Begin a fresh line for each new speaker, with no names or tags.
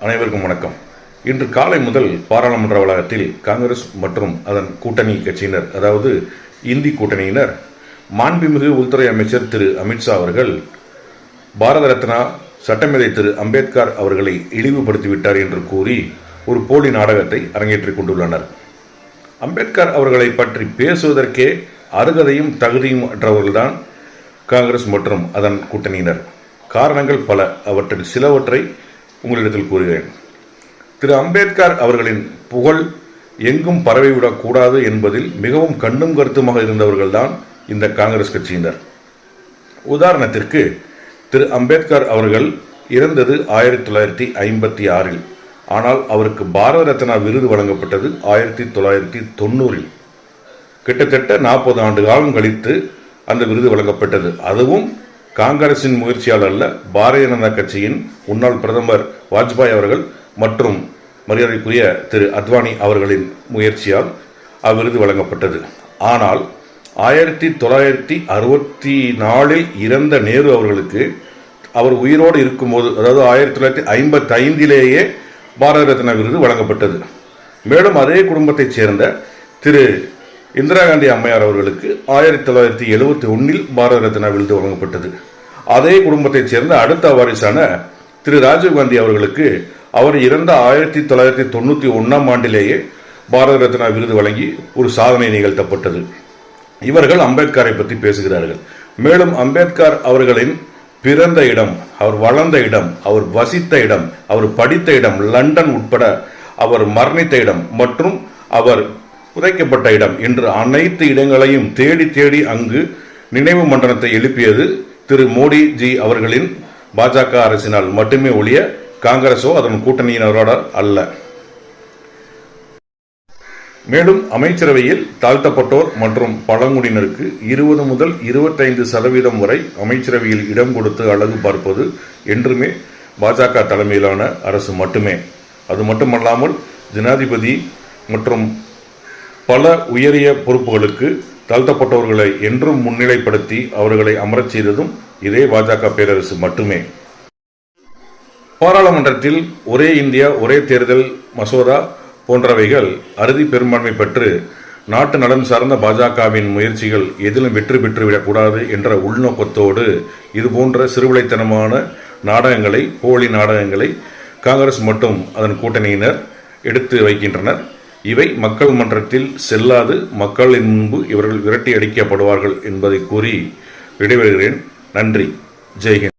அனைவருக்கும் வணக்கம். இன்று காலை முதல் பாராளுமன்ற வளாகத்தில் காங்கிரஸ் மற்றும் அதன் கூட்டணி கட்சியினர் அதாவது இந்தி கூட்டணியினர் மாண்புமிகு உள்துறை அமைச்சர் திரு. அமித்ஷா அவர்கள் பாரத ரத்னா சட்டமேதை திரு. அம்பேத்கர் அவர்களை இழிவுபடுத்திவிட்டார் என்று கூறி ஒரு போலி நாடகத்தை அரங்கேற்றிக் கொண்டுள்ளனர். அம்பேத்கர் அவர்களை பற்றி பேசுவதற்கே அருகதையும் தகுதியும் அற்றவர்கள்தான் காங்கிரஸ் மற்றும் அதன் கூட்டணியினர். காரணங்கள் பல அவற்றில் சிலவற்றை உங்களிடத்தில் கூறுகிறேன். திரு. அம்பேத்கர் அவர்களின் புகழ் எங்கும் பரவிவிடக்கூடாது என்பதில் மிகவும் கண்ணும் கருத்துமாக இருந்தவர்கள்தான் இந்த காங்கிரஸ் கட்சியினர். உதாரணத்திற்கு திரு. அம்பேத்கர் அவர்கள் இறந்தது ஆயிரத்தி தொள்ளாயிரத்தி ஐம்பத்தி ஆறில். ஆனால் அவருக்கு பாரத ரத்னா விருது வழங்கப்பட்டது ஆயிரத்தி தொள்ளாயிரத்தி தொண்ணூறில். கிட்டத்தட்ட நாற்பது ஆண்டு காலம் கழித்து அந்த விருது வழங்கப்பட்டது. அதுவும் காங்கிரசின் முயற்சியால் அல்ல பாரதிய ஜனதா கட்சியின் முன்னாள் பிரதமர் வாஜ்பாய் அவர்கள் மற்றும் மரியாதைக்குரிய திரு அத்வானி அவர்களின் முயற்சியால் அவ்விருது வழங்கப்பட்டது. ஆனால் ஆயிரத்தி தொள்ளாயிரத்தி அறுபத்தி நாலில் இறந்த நேரு அவர்களுக்கு அவர் உயிரோடு இருக்கும்போது அதாவது ஆயிரத்தி தொள்ளாயிரத்தி ஐம்பத்தி ஐந்திலேயே பாரத ரத்னா விருது வழங்கப்பட்டது. மேலும் அதே குடும்பத்தைச் சேர்ந்த திரு இந்திரா காந்தி அம்மையார் அவர்களுக்கு ஆயிரத்தி தொள்ளாயிரத்தி எழுபத்தி ஒன்னில் பாரத ரத்னா விருது வழங்கப்பட்டது. அதே குடும்பத்தைச் சேர்ந்த அடுத்த வாரிசான திரு ராஜீவ்காந்தி அவர்களுக்கு அவர் இறந்த ஆயிரத்தி தொள்ளாயிரத்தி தொண்ணூற்றி ஒன்றாம் ஆண்டிலேயே பாரத ரத்னா விருது வழங்கி ஒரு சாதனை நிகழ்த்தப்பட்டது. இவர்கள் அம்பேத்கரை பற்றி பேசுகிறார்கள். மேலும் அம்பேத்கர் அவர்களின் பிறந்த இடம் அவர் வளர்ந்த இடம் அவர் வசித்த இடம் அவர் படித்த இடம் லண்டன் உட்பட அவர் மரணித்த இடம் மற்றும் அவர் புதைக்கப்பட்ட இடம் என்று அனைத்து இடங்களையும் தேடி தேடி அங்கு நினைவு மண்டலத்தை எழுப்பியது திரு மோடிஜி அவர்களின் பாஜக அரசினால் மட்டுமே ஒழிய காங்கிரஸோ அதன் கூட்டணியினரோட அல்ல. மேலும் அமைச்சரவையில் தாழ்த்தப்பட்டோர் மற்றும் பழங்குடியினருக்கு இருபது முதல் இருபத்தைந்து சதவீதம் வரை அமைச்சரவையில் இடம் கொடுத்து அழகு பார்ப்பது என்றுமே பாஜக தலைமையிலான அரசு மட்டுமே. அது மட்டுமல்லாமல் ஜனாதிபதி மற்றும் பல உயரிய பொறுப்புகளுக்கு தாழ்த்தப்பட்டவர்களை என்றும் முன்னிலைப்படுத்தி அவர்களை அமரச் செய்ததும் இதே பாஜக பேரரசு மட்டுமே. பாராளுமன்றத்தில் ஒரே இந்தியா ஒரே தேர்தல் மசோதா போன்றவைகள் அறுதி பெரும்பான்மை பெற்று நாட்டு நலன் சார்ந்த பாஜகவின் முயற்சிகள் எதிலும் வெற்றி பெற்றுவிடக்கூடாது என்ற உள்நோக்கத்தோடு இதுபோன்ற சிறுவிளைத்தனமான நாடகங்களை போலி நாடகங்களை காங்கிரஸ் மற்றும் அதன் கூட்டணியினர் எடுத்து வைக்கின்றனர். இவை மக்கள் மன்றத்தில் செல்லாது மக்களின் முன்பு இவர்கள் விரட்டி அடிக்கப்படுவார்கள் என்பதை கூறி விடைபெறுகிறேன். நன்றி. ஜெய்ஹிந்த்.